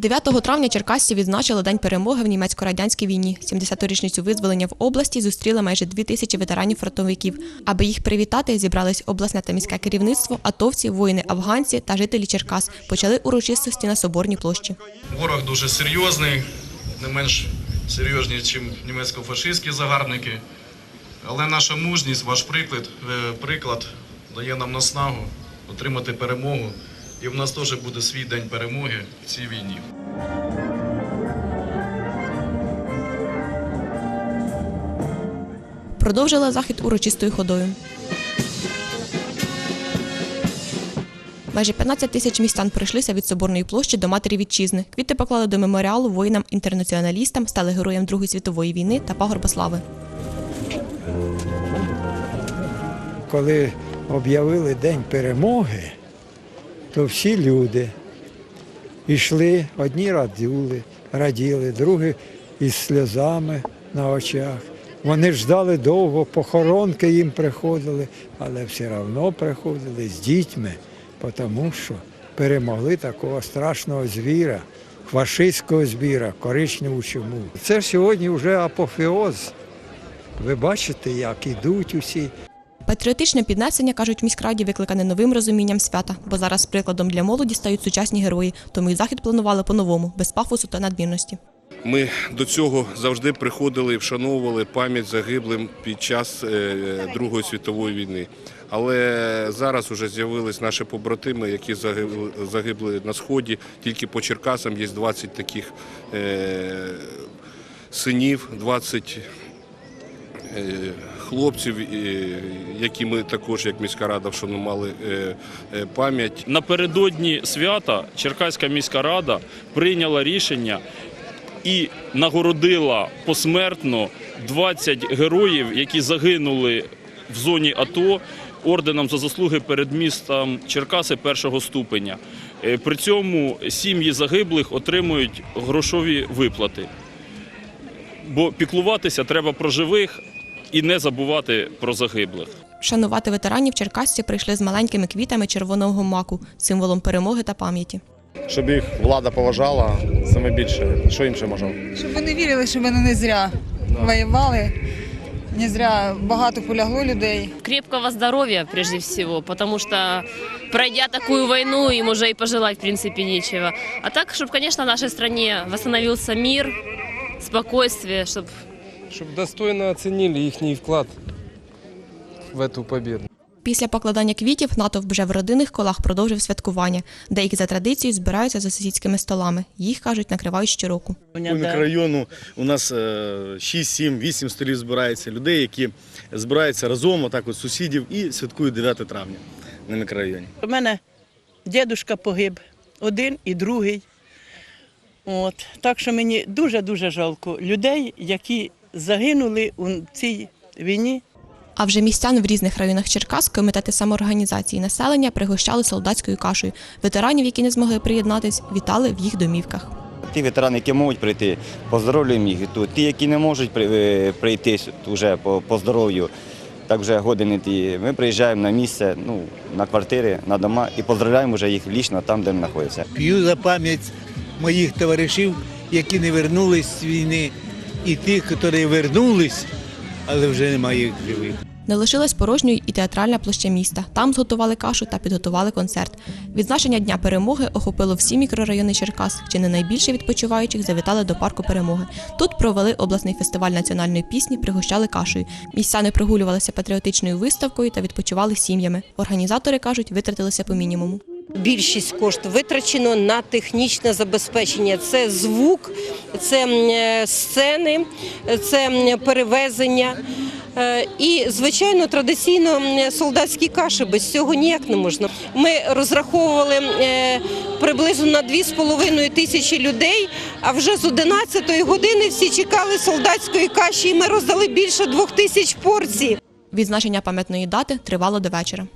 9 травня Черкасці відзначили День перемоги в німецько-радянській війні. 70-ту річницю визволення в області зустріли майже дві тисячі ветеранів-фронтовиків. Аби їх привітати, зібрались обласне та міське керівництво, атовці, воїни-афганці та жителі Черкас. Почали урочистості на Соборній площі. Ворог дуже серйозний, не менш серйозні, ніж німецько-фашистські загарбники. Але наша мужність, ваш приклад, е, приклад дає нам наснагу отримати перемогу. І в нас теж буде свій день перемоги в цій війні. Продовжили захід урочистою ходою. Майже 15 тисяч містян прийшлися від Соборної площі до матері вітчизни. Квіти поклали до меморіалу воїнам-інтернаціоналістам, стали героям Другої світової війни та пагорба слави. коли об'явили День перемоги, то всі люди йшли, одні раділи, раділи, другі із сльозами на очах. Вони ждали довго, похоронки їм приходили, але все одно приходили з дітьми, тому що перемогли такого страшного звіра, фашистського звіра, коричневу чуму. Це сьогодні вже апофеоз. Ви бачите, як ідуть усі. Патріотичне піднесення, кажуть в міськраді, викликане новим розумінням свята, бо зараз прикладом для молоді стають сучасні герої, тому і захід планували по-новому, без пафосу та надмірності. Ми до цього завжди приходили і вшановували пам'ять загиблим під час е, Другої світової війни. Але зараз вже з'явились наші побратими, які загибли, загибли на сході. Тільки по Черкасам є 20 таких е, синів, 20 е, хлопців, е, які ми також, як міська рада, вшанували е, е, пам'ять. Напередодні свята Черкаська міська рада прийняла рішення і нагородила посмертно 20 героїв, які загинули в зоні АТО орденом за заслуги перед містом Черкаси першого ступеня. Е, При цьому сім'ї загиблих отримують грошові виплати. Бо піклуватися треба про живих і не забувати про загиблих. Шанувати ветеранів черкасці прийшли з маленькими квітами червоного маку, символом перемоги та пам'яті. щоб їх влада поважала саме більше. Що їм ще можна? Щоб вони вірили, що вони не зря воювали, не зря багато полягло людей. крепкого здоровья прежде всего, потому что пройдя такую войну, им уже и пожелать в принципе нечего. А так, чтобы, конечно, в нашей стране восстановился мир, спокойствие, чтобы щоб достойно оцінили їхній вклад в цю победу. Після покладання квітів натовп вже в родинних колах продовжив святкування. Деякі за традицією збираються за сусідськими столами. Їх кажуть, накривають щороку. По мікрорайону у нас е, 6, 7, 8 столів збирається людей, які збираються разом, отак от сусідів, і святкують 9 травня на мікрорайоні. У мене дідусь погиб, один і другий. От. Так що мені дуже-дуже жалко людей, які загинули у цій війні. А вже містян в різних районах Черкас комітети самоорганізації населення пригощали солдатською кашею. Ветеранів, які не змогли приєднатись, вітали в їх домівках. Ті ветерани, які можуть прийти, поздоровлюємо їх тут. Ті, які не можуть при- е, прийти вже по, по здоров'ю, так вже години ті. Ми приїжджаємо на місце, ну, на квартири, на дома і поздравляємо вже їх лічно там, де вони знаходяться. П'ю за пам'ять моїх товаришів, які не вернулись з війни, і тих, які вернулись, але вже немає їх живих. Не лишилась порожньою і театральна площа міста. Там зготували кашу та підготували концерт. Відзначення Дня перемоги охопило всі мікрорайони Черкас. Чи не найбільше відпочиваючих завітали до парку перемоги. Тут провели обласний фестиваль національної пісні, пригощали кашею. Містяни прогулювалися патріотичною виставкою та відпочивали сім'ями. Організатори кажуть, витратилися по мінімуму. Більшість коштів витрачено на технічне забезпечення. Це звук, це е, сцени, це перевезення. Е, І, звичайно, традиційно солдатські каші без цього ніяк не можна. Ми розраховували е, приблизно на 2,5 тисячі людей, а вже з 11-ї години всі чекали солдатської каші, і ми роздали більше двох тисяч порцій. Відзначення пам'ятної дати тривало до вечора.